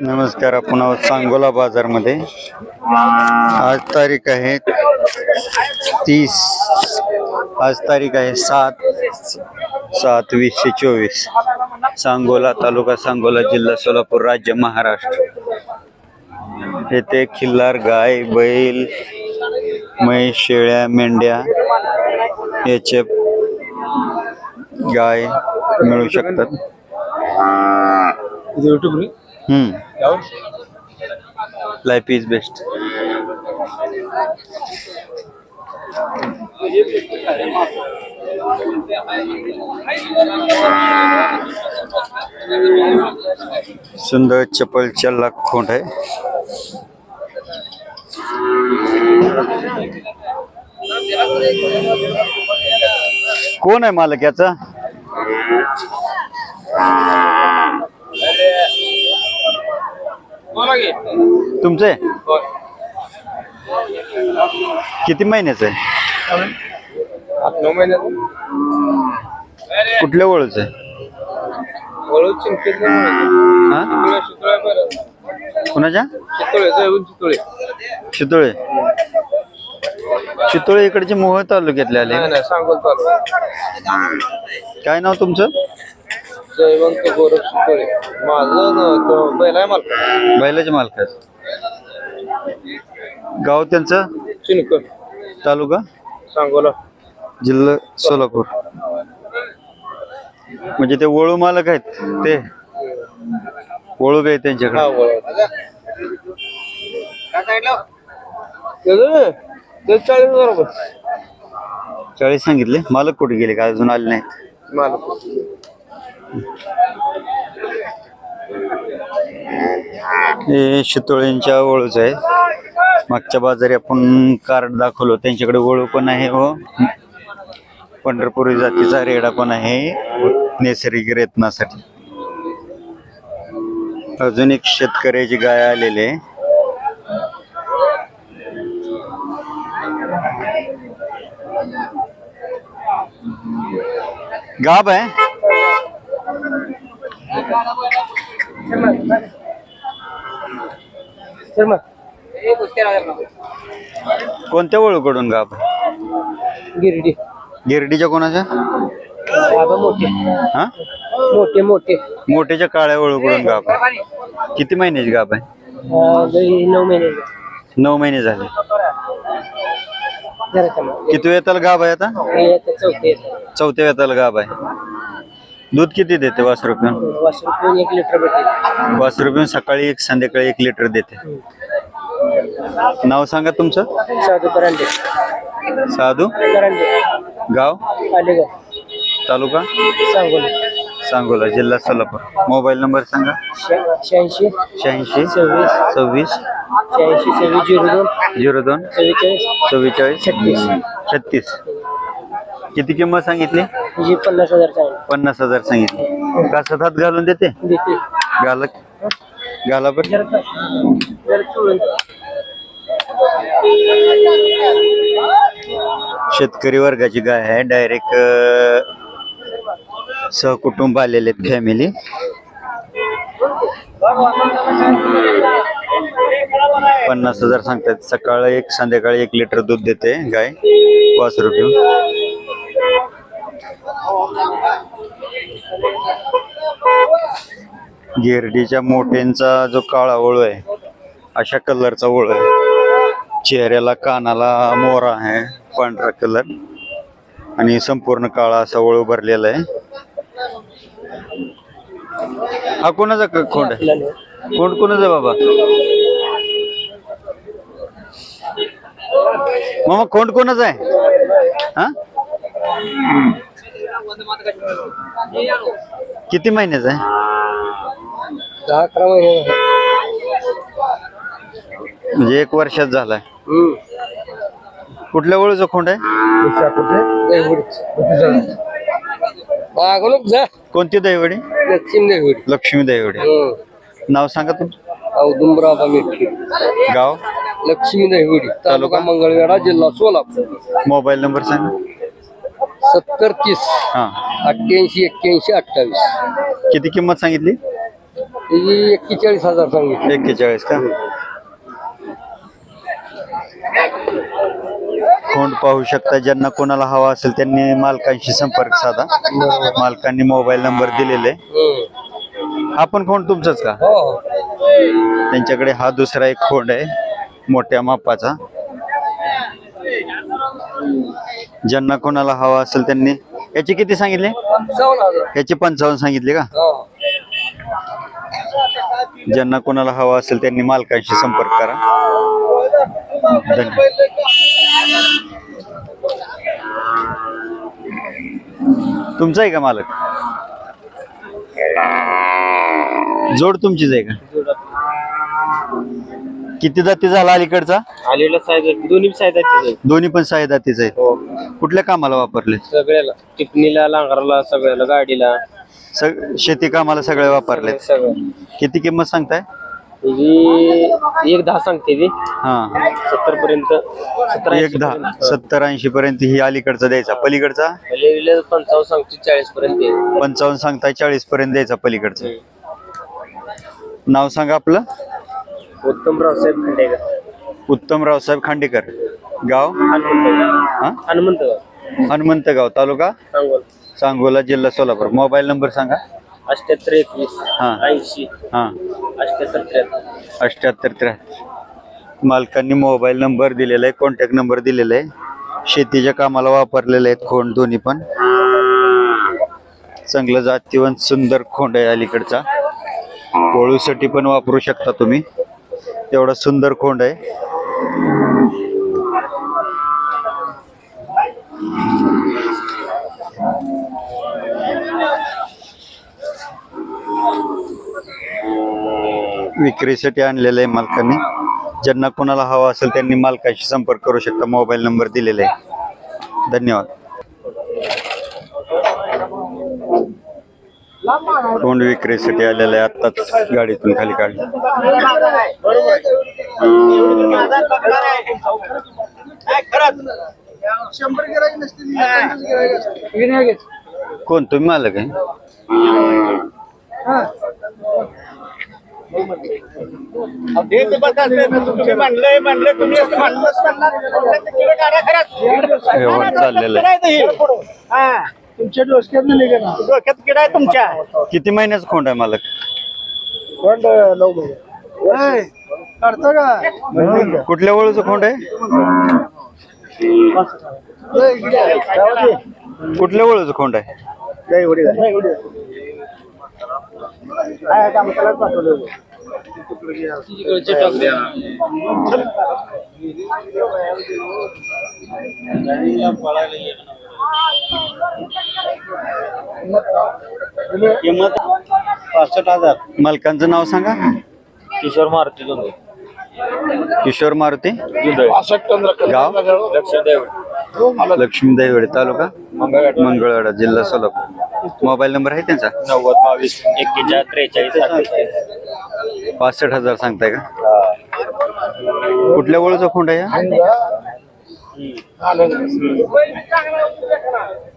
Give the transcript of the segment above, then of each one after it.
नमस्कार आपण आहोत सांगोला बाजारमध्ये. आज तारीख आहे तीस आज तारीख आहे सात सात वीसशे चोवीस. सांगोला तालुका सांगोला जिल्हा सोलापूर राज्य महाराष्ट्र. येथे खिल्लार गाय बैल म्हैस शेळ्या मेंढ्या याचे गाय मिळू शकतात. युट्यूब हम्म. लाईफ इज बेस्ट सुंदर चपल चल्ला खोंड आहे. कोण आहे मालक याचा? तुमचं? आहे किती महिन्याचं? आहे कुठल्या ओळच? आहे हा? कुणाच्या? चितोळे चितोळे इकडचे मोहोळ तालुक्यातले आले. काय नाव तुमचं? जयवंत गोरख माझं ना तो पहिला आहे मला बैलाचे मालकाच गाव त्यांचं? चिनकर तालुका? सांगोला. जिल्हा सोलापूर. म्हणजे ते वळू मालक आहेत ते? वळू काय त्यांच्याकडे. हा वळ त्याचं ते चाळीस हजार रुपये. चाळीस सांगितले. मालक कुठे गेले का? अजून आले नाहीत. मला हे शितोळ्यांच्या ओळूच आहे. मागच्या बाजारी आपण कार्ड दाखवलो. त्यांच्याकडे वळू पण आहे व पंढरपुरी जातीचा रेडा पण आहे. नैसर्गिक रेतनासाठी. अजून एक शेतकऱ्याची गाय आलेली आहे. गाब आहे. कोणत्या वळूकडून गाब गिरडी. गिरडीच्या कोणाच्या? मोठे. हा? मोठे मोठे. मोठ्याच्या काळ्या वळूकडून गाब आहे. किती महिन्याची गाब आहे? नऊ महिने नऊ महिने झाले. किती वेताला गाब आहे आता? आता चौथे चौथ्या वेताला गाब आहे. दूध किती देते वास रुपये वासरू पण एक लिटर भेटेल वास रुपये सकाळी एक संध्याकाळी एक लिटर देते. नाव सांगा तुमचं? साधू करांडे. साधू? करांडे. गाव? तालुका? सांगोला. सांगोला जिल्हा सोलापूर. मोबाईल नंबर सांगा. शहा- शहाऐंशी. शहाऐंशी. सव्वीस. सव्वीस. शहाऐंशी सव्वीस झिरो दोन. झिरो दोन. चव्वेचाळीस चव्वेचाळीस छत्तीस. छत्तीस. किती किंमत सांगितली? पन्नास हजार पन्नास हजार सांगितली. कासात हात घालून देते? देते. घाला घाला पण का- शेतकरी वर्गाची गाय आहे. डायरेक्ट सहकुटुंब आलेले आहेत फॅमिली पन्नास हजार सांगतात. सकाळ एक संध्याकाळी एक लिटर दूध देते गाय. पाच रुपये गिरडीच्या मोठ्यांचा जो काळा ओळू आहे अशा कलरचा ओळू आहे. चेहऱ्याला कानाला मोरा आहे पांढरा कलर. आणि संपूर्ण काळा असा ओळू उभारलेला आहे. हा कोणाचा खोंड आहे? कोण कोणाचा बाबा? मामा खोंड कोणाचा आहे? हा? किती महिन्याचा आहे? दहा अकरा महिने. म्हणजे एक वर्षात झालाय. कुठल्या ओळूचा खोंड आहे? कोणती दहीवडी लक्ष्मी दहीवडी लक्ष्मी दहीवडी हम्म. नाव सांगा मेटकी. गाव? लक्ष्मी दहीवडी तालुका? मंगळवेढा जिल्हा सोलापूर. मोबाईल नंबर सांगा. सत्तर तीस. हा. अठ्ठ्याऐंशी एक्क्याऐंशी अठ्ठावीस. किती किंमत सांगितली? एक्केचाळीस हजार सांगितले. एक्केचाळीस का? खोंड पाहू शकता? ज्यांना कोणाला हवा असेल त्यांनी मालकांशी संपर्क साधा. मालकांनी मोबाईल नंबर दिलेले. हा पण खोंड तुमचाच का? हो. त्यांच्याकडे हा दुसरा एक खोंड आहे मोठ्या मापाचा. ज्यांना कोणाला हवा असेल त्यांनी. याचे किती सांगितले? याचे पंचावन्न सांगितले का? हो. ज्यांना कोणाला हवा असेल त्यांनी मालकांशी संपर्क करा. धन्यवाद. तुमचा आहे का मालक? जोड तुमचीच आहे का? किती जाती झाला अलीकडचा? आलेला दोन्ही दोन्ही पण सहा जातीच आहेत. हो. कुठल्या कामाला वापरले? सगळ्याला. टिपणीला नांगराला सगळ्याला गाडीला. सग शेती कामाला सगळे वापरले सगळं. किती किंमत सांगताय? ही एक दहा सांगते ती. हा. सत्तर पर्यंत सत्तर एक दहा सत्तर ऐंशी पर्यंत ही अलीकडचा द्यायचा. पलीकडचा? पंचावन्न सांगते चाळीस पर्यंत. पंचावन्न सांगताय चाळीस पर्यंत द्यायचा पलीकडचा. नाव सांगा आपलं. उत्तम रावसाहेब खांडेकर. उत्तम रावसाहेब खांडेकर. गाव? हनुमंत हनुमंत हनुमंतगाव. तालुका? सांगोल. सांगोला जिल्हा सोलापूर. मोबाईल नंबर सांगा. अठ्याहत्तर एकवीस हा. ऐंशी. हा. अठ्याहत्तर त्र्याहत्तर. अठ्याहत्तर त्र्याहत्तर. मालकांनी मोबाईल नंबर दिलेला आहे कॉन्टॅक्ट नंबर दिलेला आहे. शेतीच्या कामाला वापरलेले आहेत खोंड दोन्ही पण. चांगलं जातीवंत सुंदर खोंड आहे अलीकडचा. पोळूसाठी पण वापरू शकता तुम्ही. तेवढा सुंदर खोंड आहे. विक्रीसाठी आणलेलं आहे मालकाने. ज्यांना कोणाला हवा असेल त्यांनी मालकाशी संपर्क करू शकता. मोबाईल नंबर दिलेला आहे. धन्यवाद. तोंड विक्रीसाठी आलेलं आहे आत्ताच गाडीतून खाली काढली. कोण तुम्ही मालक आहे चाललेलं आहे. तुमच्या डोसक्यात निघे ना. डोक्यात किडा आहे तुमच्या? किती महिन्याचा खोंड आहे मालक? कोण नऊ महिने. काढतो का? कुठल्या वळूचं खोंड आहे? कुठल्या वळूचं खोंड आहे? नाही उडी नाही उडी काय काम करायला पाठवलं? तिकडचे टॉक द्या किंमत पासष्ट हजार. मालकांचं नाव सांगा. किशोर मारुती जुंदे किशोर मारुती. पासष्ट गाव? लक्ष्मी दैवडे तालुका? मंगळवाडा. जिल्हा सोलापूर. मोबाईल नंबर आहे त्यांचा? नव्वद बावीस एक्केचाळीस त्रेचाळीस पासष्ट हजार सांगताय का? कुठल्या वळूचा खोंड आहे?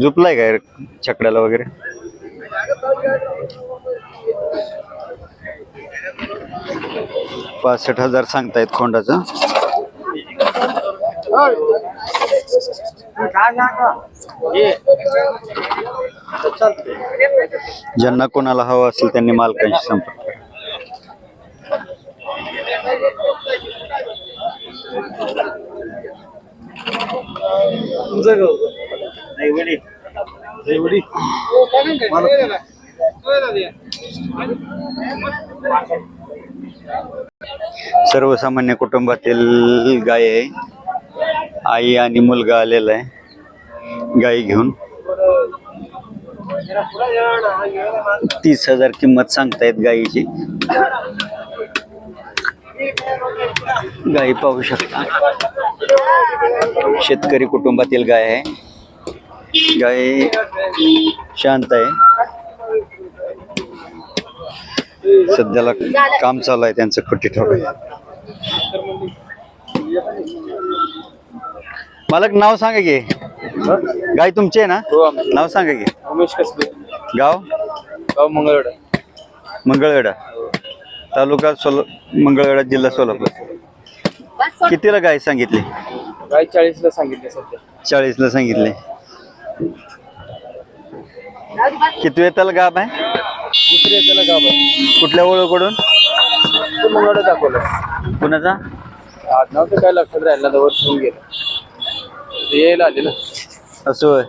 झोपलाय काय छकड्याला वगैरे? पासष्ट हजार सांगतायत खोंडाचं. ज्यांना कोणाला हवं असेल त्यांनी मालकांशी संपर्क करा. सर्वसामान्य कुटुंबातील गाय आहे. आई आणि मुलगा आलेला आहे. गाई घेऊन. तीस हजार किंमत सांगतायत गायीची. गाई पाहू शकता. शेतकरी कुटुंबातील गाय आहे. गाय शांत आहे. सध्याला काम चालू आहे त्यांचं खोटी ठोक मालक नाव सांगा की. गाय तुमची आहे ना? हो नाव सांगा की. उमेश कसबे. गाव? गाव मंगळवाडा मंगळवेढा. तालुका सोल मंगळवेढा जिल्हा सोलापूर. कितीला गाय सांगितली? काय चाळीसला सांगितले सध्या. चाळीसला सांगितले. किती वेताला गाब आहे? दुसऱ्या त्याला गाव आहे. कुठल्या ओळखकडून तो मंगळवार दाखवलं. कुणाचा? आडनाव तर काय लक्षात राहिलं वर्ष होऊन गेलं. यायला आले ना. असं.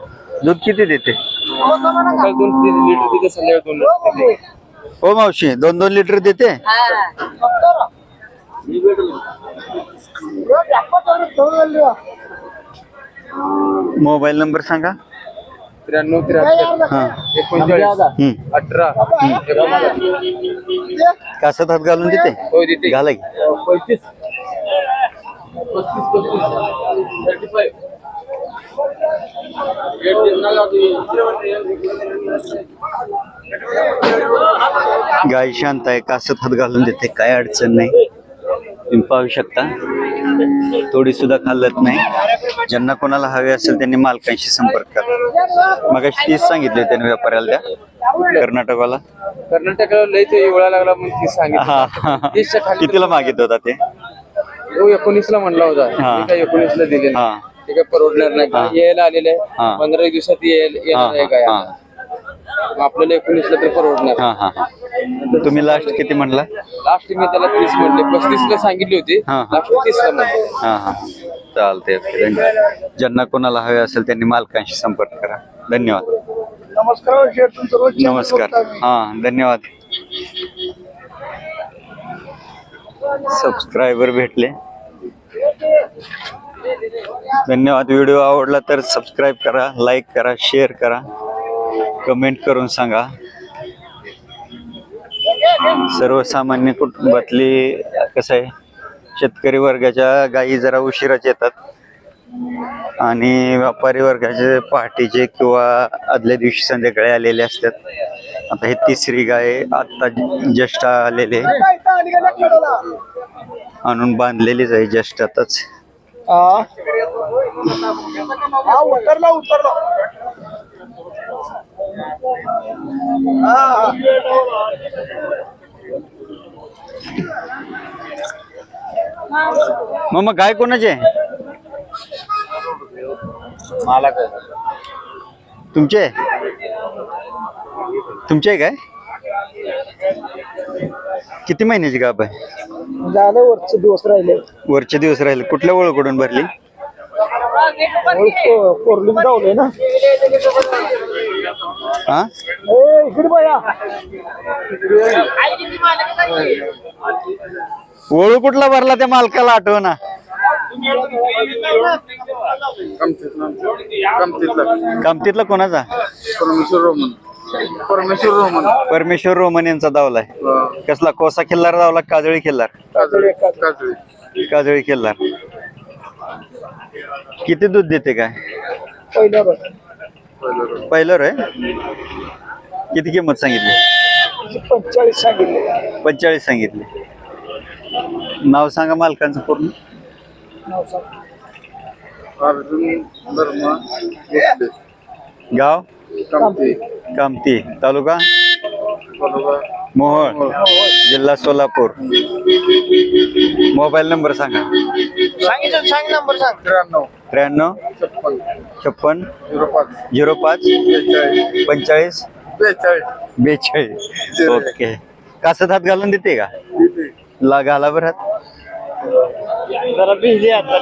दूध किती देते? दोन लिटर तिथे संध्याकाळी दोन. हो मावशी दोन दोन लिटर देते मोबाईल नंबर सांगा त्र्याण्णव त्र्याहत्तर हा एकोणचाळीस हम्म. अठरा. कासात हात घालून देते हो तिथे घाला की पंचवीस पस्तीस पस्तीस थर्टी फाईव्ह गाय शांत आहे कासत हात घालून देते काय अडचण नाही. तुम्ही पाहू शकता. थोडी सुद्धा खाल्लत नाही. ज्यांना कोणाला हवे असेल त्यांनी मालकांशी संपर्क करा. मग तीच सांगितले त्याने व्यापाऱ्याला त्या कर्नाटकवाला. कर्नाटकाला लय ते एवढा लागला म्हणून तीस सांगितलं. कितीला मागित होता ते? तो एकोणीसला म्हणला होता. मी काय एकोणीसला दिले. हा. ते काय परवडणार नाही. यायला आलेले. आहे. पंधरा दिवसात यायला हा येणार आहे काय हा. आपल्याला एकोणीसला तर परवडणार. हा हा हा. तुम्ही लास्ट किती म्हणला लास्ट मी त्याला तीस म्हणले पस्तीसला सांगितली होती. हा, हा. लास्ट तीसला म्हणले हा हा. चालते ज्यांना कोणाला हवे असेल त्यांनी मालकांशी संपर्क करा. धन्यवाद. नमस्कार. शेठ तुमचं रोज नमस्कार हा धन्यवाद. सबस्क्रायबर भेटले. धन्यवाद. व्हिडिओ आवडला तर सबस्क्राईब करा लाईक करा शेअर करा. कमेंट करून सांगा. सर्वसामान्य कुटुंबातली कसं आहे शेतकरी वर्गाच्या गायी जरा उशिराच येतात. आणि व्यापारी वर्गाचे पहाटेचे किंवा आदल्या दिवशी संध्याकाळी आलेले असतात. आता हे तिसरी गाय आत्ता जस्ट आलेले आणून बांधलेलीच आहे ज्येष्ठातच हा. उतरला उतरला. हा. मग मग गाय कोणाची आहे. मला काय तुमचे? आहे तुमचे आहे काय? किती महिन्याची गाप आहे? झालं वरचे दिवस राहिले. वरचे दिवस राहिले. कुठल्या ओळखकडून भरली? कोरलीत गावले ना. हा? ए इकडे बया. ओळू कुठला भरला त्या मालकाला आठव ना कामतीतला कोणाचा? परमेश्वर रोमन. परमेश्वर रोमन यांचा दावलाय कसला? कोसा खिल्लार दावला काजळी खिल्लार? काजळी काजळी. काजळी खिल्लार. किती दूध देते काय? पहिलं रे. किती किंमत सांगितली? पंचेचाळीस सांगितले. पंचेचाळीस सांगितली. नाव सांगा मालकांचं पूर्ण. नाव सांग. अर्जुन धर्मा गाव? कामते. कामती. तालुका? मोहोळ. जिल्हा सोलापूर. मोबाईल नंबर सांगा. सांगितलं सांग नंबर सांग. त्र्याण्णव. त्र्याण्णव. छप्पन. झिरो पाच. झिरो पाच. बेचाळीस. पंचेचाळीस बेचाळीस. ओके. कासत हात घालून देते का? ला घाला बरं हात. जरा बिझी आता.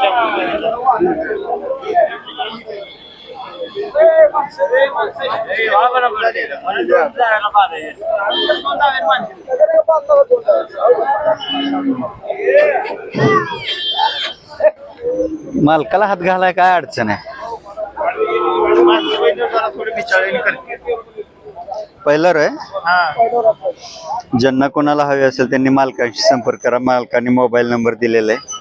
मालकाला हात घालाय काय अडचण आहे? पहिलं रे. ज्यांना कोणाला हवे असेल त्यांनी मालकांशी संपर्क करा. मालकाने मोबाईल नंबर दिलेला आहे.